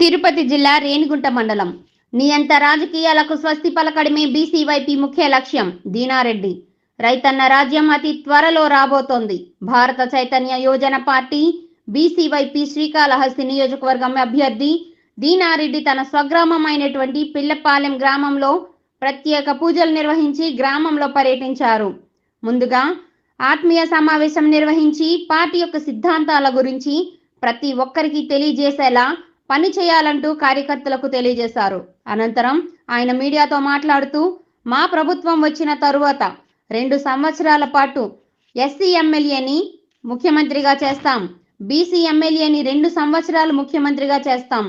తిరుపతి జిల్లా రేణిగుంట మండలం. నియంత రాజకీయాలకు స్వస్తి పలకడమే బీసీవైపీ ముఖ్య లక్ష్యం దీనారెడ్డి. రైతన్న రాజ్యం అతి త్వరలో రాబోతోంది. భారత చైతన్య యోజన పార్టీ బీసీవైపీ శ్రీకాళహస్తి నియోజకవర్గం అభ్యర్థి దీనారెడ్డి తన స్వగ్రామం అయినటువంటి పిల్లపాలెం గ్రామంలో ప్రత్యేక పూజలు నిర్వహించి గ్రామంలో పర్యటించారు. ముందుగా ఆత్మీయ సమావేశం నిర్వహించి పార్టీ యొక్క సిద్ధాంతాల గురించి ప్రతి ఒక్కరికి తెలియజేసేలా పని చేయాలంటూ కార్యకర్తలకు తెలియజేశారు. అనంతరం ఆయన మీడియాతో మాట్లాడుతూ మా ప్రభుత్వం వచ్చిన తరువాత రెండు సంవత్సరాల పాటు ఎస్సీ ఎమ్మెల్యేని ముఖ్యమంత్రిగా చేస్తాం. బీసీ ఎమ్మెల్యేని రెండు సంవత్సరాలు ముఖ్యమంత్రిగా చేస్తాం.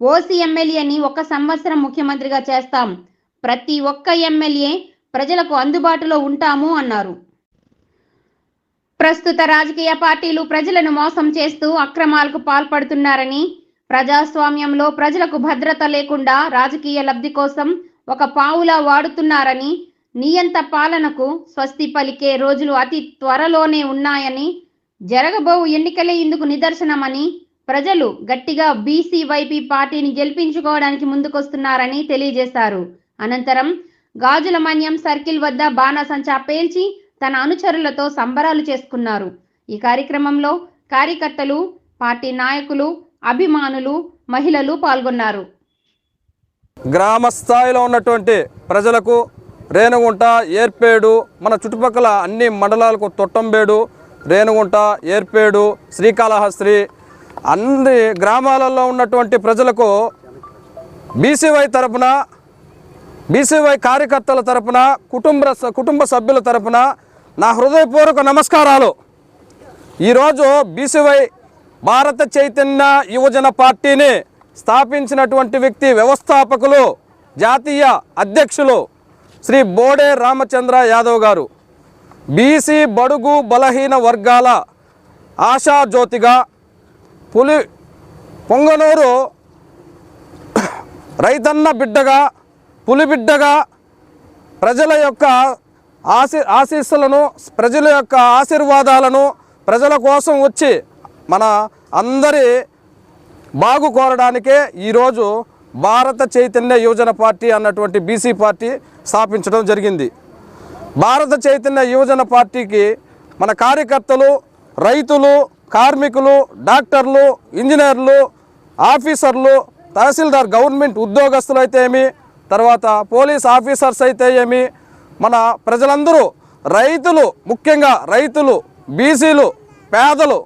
ఓసీ ఎమ్మెల్యేని ఒక సంవత్సరం ముఖ్యమంత్రిగా చేస్తాం. ప్రతి ఒక్క ఎమ్మెల్యే ప్రజలకు అందుబాటులో ఉంటాము అన్నారు. ప్రస్తుత రాజకీయ పార్టీలు ప్రజలను మోసం చేస్తూ అక్రమాలకు పాల్పడుతున్నారని ప్రజాస్వామ్యంలో ప్రజలకు భద్రత లేకుండా రాజకీయ లబ్ధి కోసం ఒక పావులా వాడుతున్నారని నియంత పాలనకు స్వస్తి పలికే రోజులు అతి త్వరలోనే ఉన్నాయని జరగబోవు ఎన్నికలే ఇందుకు నిదర్శనమని ప్రజలు గట్టిగా బీసీ వైపీ పార్టీని గెలిపించుకోవడానికి ముందుకొస్తున్నారని తెలియజేశారు. అనంతరం గాజుల మన్యం సర్కిల్ వద్ద బాణాసంచా పేల్చి తన అనుచరులతో సంబరాలు చేసుకున్నారు. ఈ కార్యక్రమంలో కార్యకర్తలు పార్టీ నాయకులు అభిమానులు మహిళలు పాల్గొన్నారు. గ్రామ స్థాయిలో ఉన్నటువంటి ప్రజలకు రేణుగుంట ఏర్పేడు మన చుట్టుపక్కల అన్ని మండలాలకు తొట్టంబేడు రేణుగుంట ఏర్పేడు శ్రీకాళహస్తి అన్ని గ్రామాలలో ఉన్నటువంటి ప్రజలకు బీసీవై తరపున బీసీవై కార్యకర్తల తరపున కుటుంబ కుటుంబ సభ్యుల తరపున నా హృదయపూర్వక నమస్కారాలు. ఈరోజు బీసీవై భారత చైతన్య యువజన పార్టీని స్థాపించినటువంటి వ్యక్తి వ్యవస్థాపకులు జాతీయ అధ్యక్షులు శ్రీ బోడే రామచంద్ర యాదవ్ గారు. బీసీ బడుగు బలహీన వర్గాల ఆశాజ్యోతిగా పులి పొంగనూరు రైతన్న బిడ్డగా పులి బిడ్డగా ప్రజల యొక్క ఆశీ ఆశీస్సులను ప్రజల యొక్క ఆశీర్వాదాలను ప్రజల కోసం వచ్చి మన అందరి బాగు కోరడానికే ఈరోజు భారత చైతన్య యువజన పార్టీ అన్నటువంటి బీసీ పార్టీ స్థాపించడం జరిగింది. భారత చైతన్య యువజన పార్టీకి మన కార్యకర్తలు రైతులు కార్మికులు డాక్టర్లు ఇంజనీర్లు ఆఫీసర్లు తహసీల్దార్ గవర్నమెంట్ ఉద్యోగస్తులు అయితే ఏమి తర్వాత పోలీస్ ఆఫీసర్స్ అయితే ఏమి మన ప్రజలందరూ రైతులు ముఖ్యంగా రైతులు బీసీలు పేదలు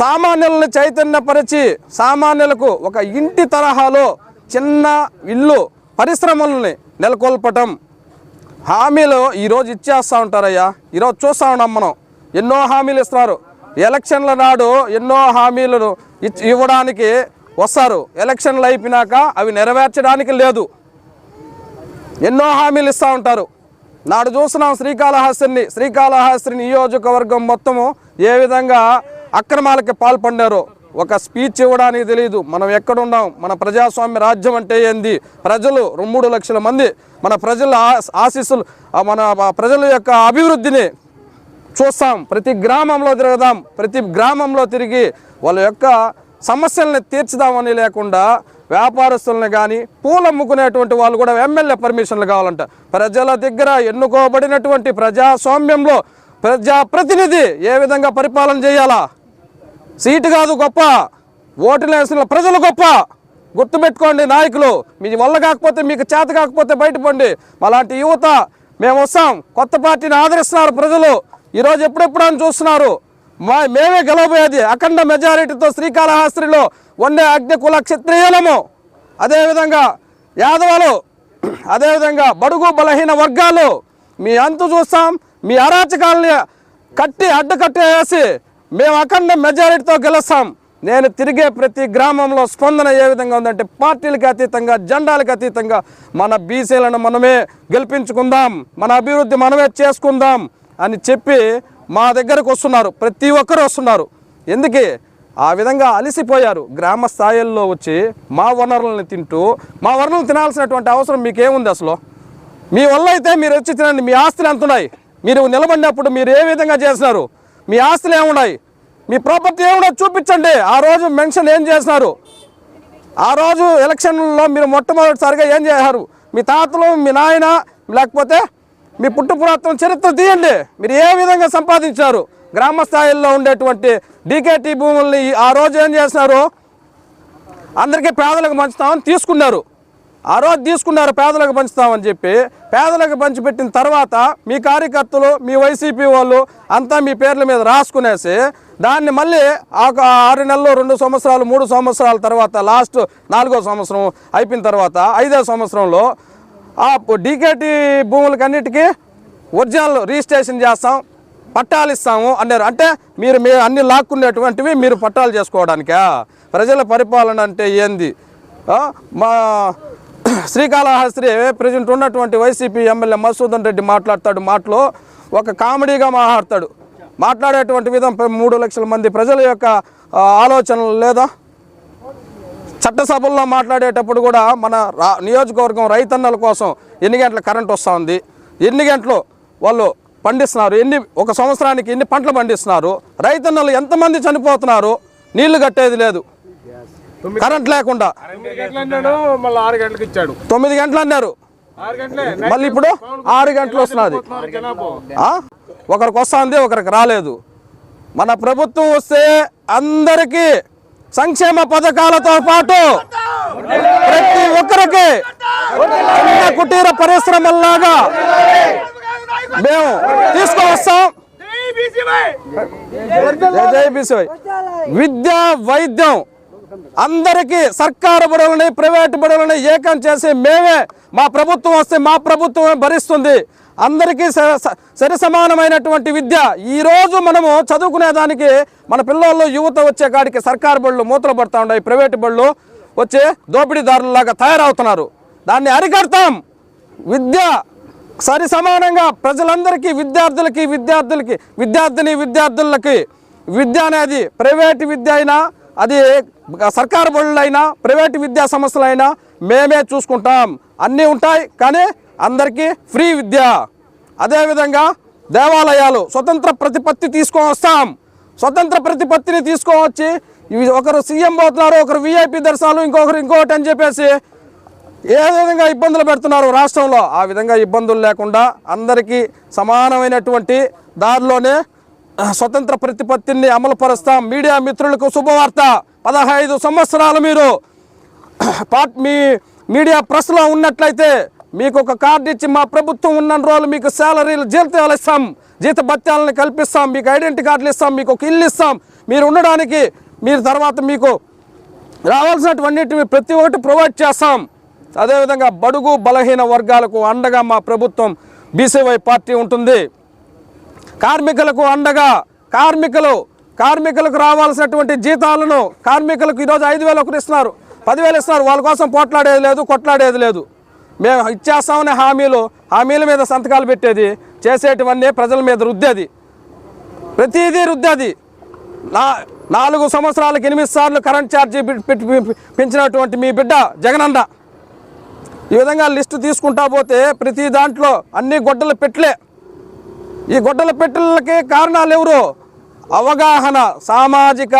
సామాన్యులను చైతన్యపరిచి సామాన్యులకు ఒక ఇంటి తరహాలో చిన్న ఇల్లు పరిశ్రమలని నెలకొల్పటం. హామీలు ఈరోజు ఇచ్చేస్తూ ఉంటారయ్యా. ఈరోజు చూస్తూ ఉన్నాం మనం. ఎన్నో హామీలు ఇస్తున్నారు. ఎలక్షన్ల నాడు ఎన్నో హామీలను ఇవ్వడానికి వస్తారు. ఎలక్షన్లు అయిపోయినాక అవి నెరవేర్చడానికి లేదు. ఎన్నో హామీలు ఇస్తూ ఉంటారు. నాడు చూస్తున్నాం శ్రీకాళహస్తిని. శ్రీకాళహస్తి నియోజకవర్గం మొత్తము ఏ విధంగా అక్రమాలకి పాల్పడ్డారు ఒక స్పీచ్ ఇవ్వడానికి తెలియదు మనం ఎక్కడున్నాం? మన ప్రజాస్వామ్య రాజ్యం అంటే ఏంది? ప్రజలు రెండు మూడు లక్షల మంది మన ప్రజల ఆశీస్సులు మన ప్రజల యొక్క అభివృద్ధిని చూస్తాం. ప్రతి గ్రామంలో తిరగదాం. ప్రతి గ్రామంలో తిరిగి వాళ్ళ యొక్క సమస్యల్ని తీర్చుదామని లేకుండా వ్యాపారస్తులను కానీ పూలు అమ్ముకునేటువంటి వాళ్ళు కూడా ఎమ్మెల్యే పర్మిషన్లు కావాలంట. ప్రజల దగ్గర ఎన్నుకోబడినటువంటి ప్రజాస్వామ్యంలో ప్రజాప్రతినిధి ఏ విధంగా పరిపాలన చేయాలా? సీటు కాదు గొప్ప. ఓటులు వేసిన ప్రజలు గొప్ప. గుర్తుపెట్టుకోండి నాయకులు మీ వల్ల కాకపోతే మీకు చేత కాకపోతే బయటపండి అలాంటి యువత మేము వస్తాం. కొత్త పార్టీని ఆదరిస్తున్నారు ప్రజలు. ఈరోజు ఎప్పుడెప్పుడు అని చూస్తున్నారు? మా మేమే గెలవబోయేది అఖండ మెజారిటీతో శ్రీకాళహస్తిలో వండే అగ్ని కుల క్షత్రియులము. అదేవిధంగా యాదవాలు అదేవిధంగా బడుగు బలహీన వర్గాలు. మీ అంతు చూస్తాం మీ అరాచకాలని కట్టి అడ్డకట్టేసి మేము అఖండ మెజారిటీతో గెలుస్తాం. నేను తిరిగే ప్రతి గ్రామంలో స్పందన ఏ విధంగా ఉందంటే పార్టీలకు అతీతంగా జెండాలకు అతీతంగా మన బీసీలను మనమే గెలిపించుకుందాం. మన అభివృద్ధి మనమే చేసుకుందాం అని చెప్పి మా దగ్గరకు వస్తున్నారు. ప్రతి ఒక్కరు వస్తున్నారు. ఎందుకే? ఆ విధంగా అలసిపోయారు. గ్రామ స్థాయిల్లో వచ్చి మా వనరులను తింటూ మా వనరులు తినాల్సినటువంటి అవసరం మీకేముంది అసలు? మీ వల్ల అయితే మీరు వచ్చి తినండి. మీ ఆస్తులు ఎంత ఉన్నాయి మీరు నిలబడినప్పుడు మీరు ఏ విధంగా చేసినారు మీ ఆస్తులు ఏమున్నాయి? మీ ప్రాపర్టీ ఏమున్నాయి? చూపించండి. ఆ రోజు మెన్షన్ ఏం చేసినారు? ఆ రోజు ఎలక్షన్లో మీరు మొట్టమొదటిసారిగా ఏం చేశారు? మీ తాతలు మీ నాయన లేకపోతే మీ పుట్టు పురాతన చరిత్ర తీయండి. మీరు ఏ విధంగా సంపాదించారు గ్రామ స్థాయిల్లో ఉండేటువంటి డీకేటీ భూముల్ని ఆ రోజు ఏం చేసినారు? అందరికీ పేదలకు మంచుతామని తీసుకున్నారు. ఆ రోజు తీసుకున్నారు పేదలకు పంచుతామని చెప్పి. పేదలకు పంచిపెట్టిన తర్వాత మీ కార్యకర్తలు మీ వైసీపీ వాళ్ళు అంతా మీ పేర్ల మీద రాసుకునేసి దాన్ని మళ్ళీ ఆ ఒక ఆరు నెలలు రెండు సంవత్సరాలు మూడు సంవత్సరాల తర్వాత లాస్ట్ నాలుగో సంవత్సరం అయిపోయిన తర్వాత ఐదో సంవత్సరంలో ఆ డీకేటీ భూములకన్నిటికీ ఒరిజినల్ రిజిస్ట్రేషన్ చేస్తాం పట్టాలు ఇస్తాము అన్నారు. అంటే మీరు మీ అన్ని లాక్కునేటువంటివి మీరు పట్టాలు చేసుకోవడానికా? ప్రజల పరిపాలన అంటే ఏంది? మా శ్రీకాళహస్త్రి ప్రజెంట్ ఉన్నటువంటి వైసీపీ ఎమ్మెల్యే మసూదన్ రెడ్డి మాట్లాడతాడు మాటలో ఒక కామెడీగా మాట్లాడతాడు. మాట్లాడేటువంటి విధం మూడు లక్షల మంది ప్రజల యొక్క ఆలోచనలు లేదా? చట్టసభల్లో మాట్లాడేటప్పుడు కూడా మన నియోజకవర్గం రైతన్నల కోసం ఎన్ని గంటల కరెంట్ వస్తూ ఉంది? ఎన్ని గంటలు వాళ్ళు పండిస్తున్నారు? ఎన్ని ఒక సంవత్సరానికి ఎన్ని పంటలు పండిస్తున్నారు? రైతన్నలు ఎంతమంది చనిపోతున్నారు? నీళ్ళు కట్టేది లేదు. కరెంట్ లేకుండా. తొమ్మిది గంటలు అన్నారు. మళ్ళీ ఇప్పుడు ఆరు గంటలు వస్తున్నది? ఒకరికి వస్తుంది ఒకరికి రాలేదు. మన ప్రభుత్వం వస్తే అందరికీ సంక్షేమ పథకాలతో పాటు ప్రతి ఒక్కరికి చిన్న కుటీర పరిశ్రమల్లాగా మేము తీసుకువస్తాం. విద్య వైద్యం అందరికీ సర్కారు బడులని ప్రైవేటు బడులని ఏకం చేసి మేమే మా ప్రభుత్వం వస్తే మా ప్రభుత్వమే భరిస్తుంది. అందరికీ స- స- సరి సమానమైనటువంటి విద్య. ఈరోజు మనము చదువుకునే దానికి మన పిల్లల్లో యువత వచ్చే కాడికి సర్కారు బళ్ళు మూతలు పడతా ఉన్నాయి. ప్రైవేటు బళ్ళు వచ్చే దోపిడీదారులలాగా తయారవుతున్నారు. దాన్ని అరికడతాం. విద్య సరి సమానంగా ప్రజలందరికీ విద్యార్థులకి విద్యార్థులకి విద్యార్థిని విద్యార్థులకి విద్య అనేది ప్రైవేటు విద్య అయినా అది సర్కారు బడులైనా ప్రైవేటు విద్యా సంస్థలైనా మేమే చూసుకుంటాం. అన్నీ ఉంటాయి కానీ అందరికీ ఫ్రీ విద్య. అదేవిధంగా దేవాలయాలు స్వతంత్ర ప్రతిపత్తి తీసుకొని వస్తాం. స్వతంత్ర ప్రతిపత్తిని తీసుకొని వచ్చి ఒకరు సీఎం పోతున్నారు ఒకరు వీఐపీ దర్శనాలు ఇంకొకరు ఇంకొకటి అని చెప్పేసి ఏ విధంగా ఇబ్బందులు పెడుతున్నారు రాష్ట్రంలో? ఆ విధంగా ఇబ్బందులు లేకుండా అందరికీ సమానమైనటువంటి దారిలోనే స్వతంత్ర ప్రతిపత్తిని అమలు పరుస్తాం మీడియా మిత్రులకు శుభవార్త. పదహైదు సంవత్సరాలు మీరు పార్ట్ మీ మీడియా ప్రెస్లో ఉన్నట్లయితే మీకు ఒక కార్డు ఇచ్చి మా ప్రభుత్వం ఉన్న రోజులు మీకు శాలరీలు జీతాలు ఇస్తాం. జీత కల్పిస్తాం. మీకు ఐడెంటిటీ కార్డులు ఇస్తాం. మీకు ఒక ఇల్లు ఇస్తాం. మీరు ఉండడానికి మీరు తర్వాత మీకు రావాల్సినటువంటి ప్రతి ఒక్కటి ప్రొవైడ్ చేస్తాం. అదేవిధంగా బడుగు బలహీన వర్గాలకు అండగా మా ప్రభుత్వం బీసీవై పార్టీ ఉంటుంది. కార్మికులకు అండగా కార్మికులు కార్మికులకు రావాల్సినటువంటి జీతాలను కార్మికులకు ఈరోజు ఐదు వేలు ఒకరు ఇస్తున్నారు. పదివేలు ఇస్తున్నారు. వాళ్ళ కోసం పోట్లాడేది లేదు కొట్లాడేది లేదు. మేము ఇచ్చేస్తామనే హామీలు హామీల మీద సంతకాలు పెట్టేది చేసేటివన్నీ ప్రజల మీద రుద్దేది. ప్రతిదీ రుద్దేది. నా నాలుగు సంవత్సరాలకు ఎనిమిది సార్లు కరెంట్ ఛార్జీ పెట్టి పెంచినటువంటి మీ బిడ్డ జగనన్న. ఈ విధంగా లిస్టు తీసుకుంటా పోతే ప్రతి దాంట్లో అన్ని గొడ్డల పెట్లే ఈ గొడ్డల పెట్టెలకి కారణాలు ఎవరు? అవగాహన సామాజిక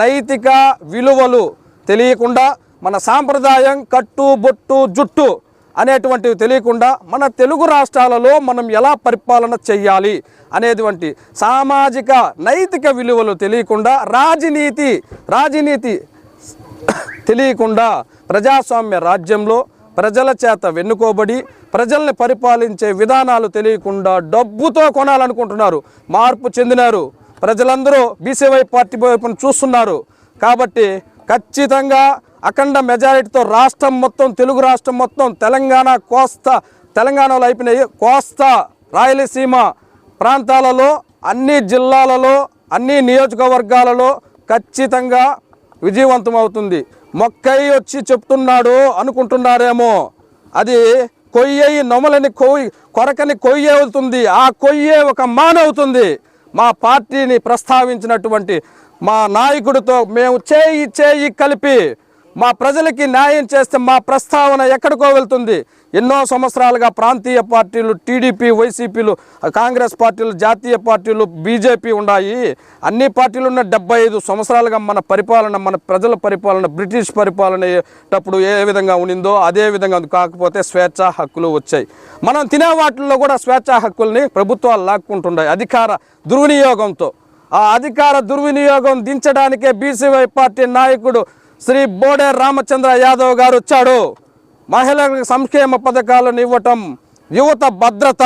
నైతిక విలువలు తెలియకుండా మన సాంప్రదాయం కట్టు బొట్టు జుట్టు అనేటువంటివి తెలియకుండా మన తెలుగు రాష్ట్రాలలో మనం ఎలా పరిపాలన చెయ్యాలి అనేటువంటి సామాజిక నైతిక విలువలు తెలియకుండా రాజనీతి రాజనీతి తెలియకుండా ప్రజాస్వామ్య రాజ్యంలో ప్రజల చేత వెన్నుకోబడి ప్రజల్ని పరిపాలించే విధానాలు తెలియకుండా డబ్బుతో కొనాలనుకుంటున్నారు. మార్పు చెందినారు. ప్రజలందరూ బీసీవై పార్టీ వైపున చూస్తున్నారు. కాబట్టి ఖచ్చితంగా అఖండ మెజారిటీతో రాష్ట్రం మొత్తం తెలుగు రాష్ట్రం మొత్తం తెలంగాణ కోస్తా తెలంగాణలో అయిపోయినాయి. కోస్తా రాయలసీమ ప్రాంతాలలో అన్ని జిల్లాలలో అన్ని నియోజకవర్గాలలో ఖచ్చితంగా విజయవంతం అవుతుంది మొక్కై వచ్చి చెప్తున్నాడు అనుకుంటున్నారేమో. అది కొయ్యయి నొమలని కొయ్యి కొరకని కొయ్యి అవుతుంది. ఆ కొయ్యే ఒక మానవుతుంది. మా పార్టీని ప్రస్తావించినటువంటి మా నాయకుడితో మేము చేయి చేయి కలిపి మా ప్రజలకి న్యాయం చేస్తే మా ప్రస్తావన ఎక్కడికో వెళ్తుంది. ఎన్నో సంవత్సరాలుగా ప్రాంతీయ పార్టీలు టీడీపీ వైసీపీలు కాంగ్రెస్ పార్టీలు జాతీయ పార్టీలు బీజేపీ ఉన్నాయి అన్ని పార్టీలు ఉన్న డెబ్బై ఐదు సంవత్సరాలుగా మన పరిపాలన మన ప్రజల పరిపాలన బ్రిటిష్ పరిపాలన అయ్యేటప్పుడు ఏ విధంగా ఉండిందో అదే విధంగా ఉంది. కాకపోతే స్వేచ్ఛా హక్కులు వచ్చాయి. మనం తినే వాటిల్లో కూడా స్వేచ్ఛా హక్కుల్ని ప్రభుత్వాలు లాక్కుంటున్నాయి అధికార దుర్వినియోగంతో. ఆ అధికార దుర్వినియోగం దించడానికే బీసీవై పార్టీ నాయకుడు శ్రీ బోడే రామచంద్ర యాదవ్ గారు వచ్చాడు. మహిళలకు సంక్షేమ పథకాలను ఇవ్వటం యువత భద్రత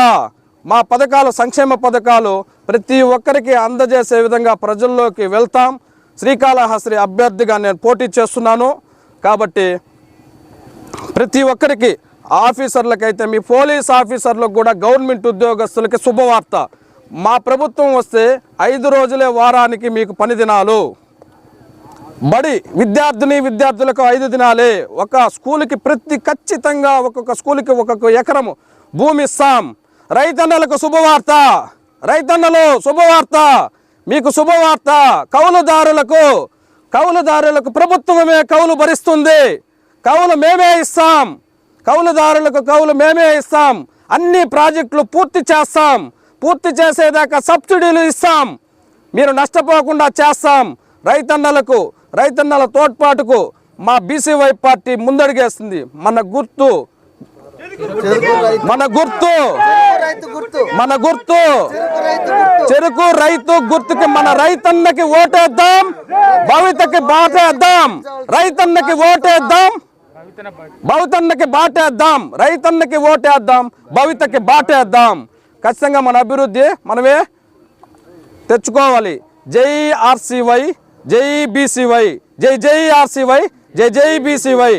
మా పథకాలు సంక్షేమ పథకాలు ప్రతి ఒక్కరికి అందజేసే విధంగా ప్రజల్లోకి వెళ్తాం. శ్రీకాళహస్తి అభ్యర్థిగా నేను పోటీ చేస్తున్నాను. కాబట్టి ప్రతి ఒక్కరికి ఆఫీసర్లకైతే మీ పోలీస్ ఆఫీసర్లకు కూడా గవర్నమెంట్ ఉద్యోగస్తులకి శుభవార్త. మా ప్రభుత్వం వస్తే ఐదు రోజులే వారానికి మీకు పని దినాలు బడి విద్యార్థిని విద్యార్థులకు ఐదు దినాలే ఒక స్కూల్కి ప్రతి ఖచ్చితంగా ఒక్కొక్క స్కూల్కి ఒక్కొక్క ఎకరము భూమి ఇస్తాం. రైతన్నలకు శుభవార్త. రైతన్నలు శుభవార్త. మీకు శుభవార్త. కౌలుదారులకు కౌలుదారులకు ప్రభుత్వమే కౌలు భరిస్తుంది. కౌలు మేమే ఇస్తాం. కౌలుదారులకు కౌలు మేమే ఇస్తాం. అన్ని ప్రాజెక్టులు పూర్తి చేస్తాం. పూర్తి చేసేదాకా సబ్సిడీలు ఇస్తాం. మీరు నష్టపోకుండా చేస్తాం. రైతన్నలకు రైతన్నల తోడ్పాటుకు మా బీసీవై పార్టీ ముందడుగేస్తుంది. మన గుర్తు. మన గుర్తు. మన గుర్తు గుర్తు. చెరుకు రైతు గుర్తుకి మన రైతన్నకి ఓటేద్దాం. భవితకి బాటేద్దాం. రైతన్నకి ఓటేద్దాం. భవితన్నకి బాటేద్దాం. రైతన్నకి ఓటేద్దాం. భవితకి బాటేద్దాం. ఖచ్చితంగా మన అభివృద్ధి మనమే తెచ్చుకోవాలి. జై ఆర్సీవై. జై బీసీవై జై జై ఆర్సీవై జై జై బీసీవై.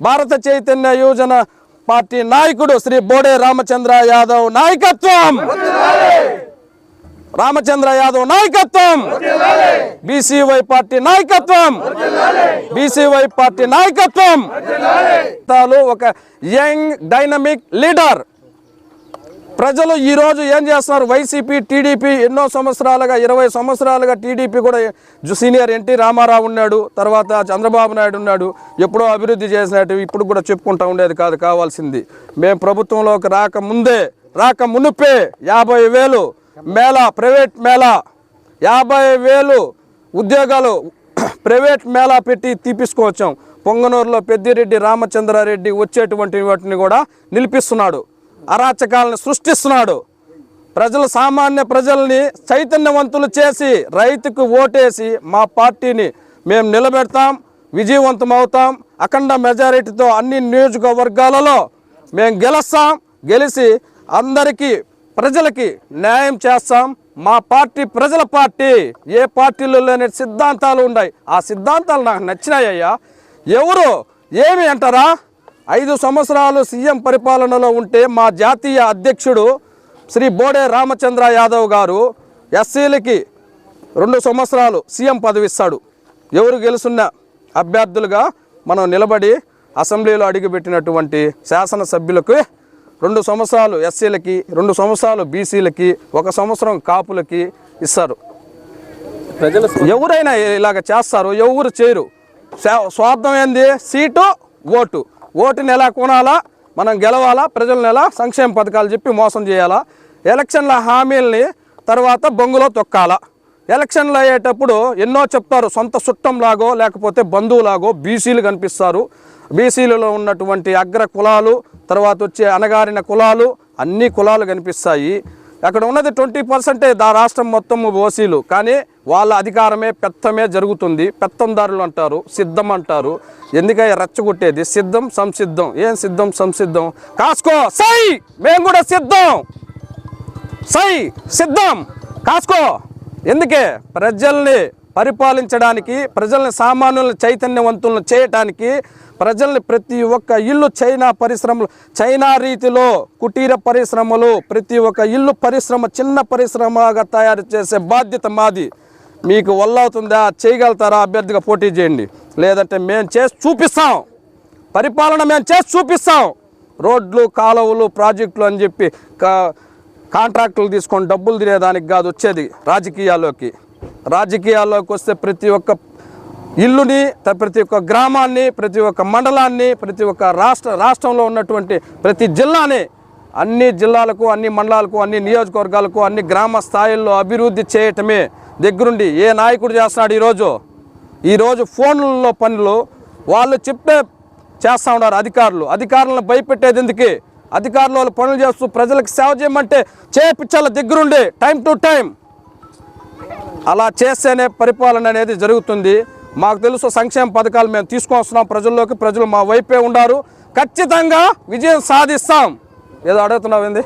భారత చైతన్య యోజన పార్టీ నాయకుడు శ్రీ బోడే రామచంద్ర యాదవ్ నాయకత్వం. రామచంద్ర యాదవ్ నాయకత్వం. బీసీవై పార్టీ నాయకత్వం. బీసీవై పార్టీ నాయకత్వం. తాలు ఒక యంగ్ డైనమిక్ లీడర్ ప్రజలు ఈరోజు ఏం చేస్తున్నారు? వైసీపీ టీడీపీ ఎన్నో సంవత్సరాలుగా ఇరవై సంవత్సరాలుగా టీడీపీ కూడా సీనియర్ ఎన్టీ రామారావు ఉన్నాడు తర్వాత చంద్రబాబు నాయుడు ఉన్నాడు ఎప్పుడో అభివృద్ధి చేసినట్టు ఇప్పుడు కూడా చెప్పుకుంటూ ఉండేది కాదు కావాల్సింది. మేము ప్రభుత్వంలోకి రాకముందే రాక మునుపే యాభై వేలు మేళా ప్రైవేట్ మేళా యాభై వేలు ఉద్యోగాలు ప్రైవేట్ మేళా పెట్టి తీపిసుకోవచ్చాం పొంగనూరులో పెద్దిరెడ్డి రామచంద్రారెడ్డి వచ్చేటువంటి వాటిని కూడా నిలిపిస్తున్నాడు. అరాచకాలను సృష్టిస్తున్నాడు. ప్రజలు సామాన్య ప్రజల్ని చైతన్యవంతులు చేసి రైతుకు ఓటేసి మా పార్టీని మేము నిలబెడతాం విజయవంతం అవుతాం. అఖండ మెజారిటీతో అన్ని నియోజకవర్గాలలో మేము గెలుస్తాం గెలిచి అందరికీ ప్రజలకి న్యాయం చేస్తాం. మా పార్టీ ప్రజల పార్టీ. ఏ పార్టీలో లేని సిద్ధాంతాలు ఉన్నాయి. ఆ సిద్ధాంతాలు నాకు నచ్చినాయ్యా ఎవరు ఏమి అంటారా? ఐదు సంవత్సరాలు సీఎం పరిపాలనలో ఉంటే మా జాతీయ అధ్యక్షుడు శ్రీ బోడే రామచంద్ర యాదవ్ గారు ఎస్సీలకి రెండు సంవత్సరాలు సీఎం పదవి ఇస్తాడు ఎవరు గెలుస్తున్న అభ్యర్థులుగా మనం నిలబడి అసెంబ్లీలో అడుగుపెట్టినటువంటి శాసనసభ్యులకు రెండు సంవత్సరాలు ఎస్సీలకి రెండు సంవత్సరాలు బీసీలకి ఒక సంవత్సరం కాపులకి ఇస్తారు. ప్రజల ఎవరైనా ఇలాగ చేస్తారు ఎవరు చేయరు. స్వా- స్వార్థం ఏంది? Seat vote. ఓటుని ఎలా కొనాలా? మనం గెలవాలా? ప్రజలను ఎలా? సంక్షేమ పథకాలు చెప్పి మోసం చేయాలా? ఎలక్షన్ల హామీల్ని తర్వాత బొంగులో తొక్కాలా? ఎలక్షన్లు అయ్యేటప్పుడు ఎన్నో చెప్తారు సొంత చుట్టంలాగో లేకపోతే బంధువులాగో బీసీలు కనిపిస్తారు. బీసీలలో ఉన్నటువంటి అగ్ర కులాలు తర్వాత వచ్చే అణగారిన కులాలు అన్ని కులాలు కనిపిస్తాయి. అక్కడ ఉన్నది ట్వంటీ పర్సెంటే దా రాష్ట్రం మొత్తం ఓసీలు. కానీ వాళ్ళ అధికారమే పెత్తమే జరుగుతుంది. పెత్తందారులు అంటారు సిద్ధం అంటారు. ఎందుకయ్యా రెచ్చగొట్టేది? సిద్ధం సంసిద్ధం. ఏం సిద్ధం సంసిద్ధం? కాసుకో సై! మేము కూడా సిద్ధం! సై! సిద్ధం! కాసుకో! ఎందుకే? ప్రజల్ని పరిపాలించడానికి ప్రజల్ని సామాన్యులను చైతన్యవంతులను చేయటానికి ప్రజల్ని ప్రతి ఒక్క ఇల్లు చైనా పరిశ్రమలు చైనా రీతిలో కుటీర పరిశ్రమలు ప్రతి ఒక్క ఇల్లు పరిశ్రమ చిన్న పరిశ్రమగా తయారు చేసే బాధ్యత మాది. మీకు వల్లవుతుందా చేయగలుగుతారా? అభ్యర్థిగా పోటీ చేయండి. లేదంటే మేము చేసి చూపిస్తాం. పరిపాలన మేము చేసి చూపిస్తాం. రోడ్లు కాలువలు ప్రాజెక్టులు అని చెప్పి కా కాంట్రాక్టులు తీసుకొని డబ్బులు తినేదానికి కాదు వచ్చేది రాజకీయాల్లోకి. రాజకీయాల్లోకి వస్తే ప్రతి ఒక్క ఇల్లుని ప్రతి ఒక్క గ్రామాన్ని ప్రతి ఒక్క మండలాన్ని ప్రతి ఒక్క రాష్ట్ర రాష్ట్రంలో ఉన్నటువంటి ప్రతి జిల్లాని అన్ని జిల్లాలకు అన్ని మండలాలకు అన్ని నియోజకవర్గాలకు అన్ని గ్రామ స్థాయిల్లో అభివృద్ధి చేయటమే దగ్గరుండి ఏ నాయకుడు చేస్తున్నాడు ఈరోజు? ఈరోజు ఫోన్లలో పనులు వాళ్ళు చెప్పే చేస్తూ ఉన్నారు అధికారులు. అధికారులను భయపెట్టేది ఎందుకు? అధికారులు వాళ్ళు పనులు చేస్తూ ప్రజలకు సేవ చేయమంటే చేపించాల దగ్గరుండి టైం టు టైం. అలా చేస్తేనే పరిపాలన అనేది జరుగుతుంది. మాకు తెలుసు సంక్షేమ పథకాలు మేము తీసుకొస్తున్నాం ప్రజల్లోకి. ప్రజలు మా వైపే ఉన్నారు ఖచ్చితంగా విజయం సాధిస్తాం. ఏదో అడుగుతున్నావు ఏంది?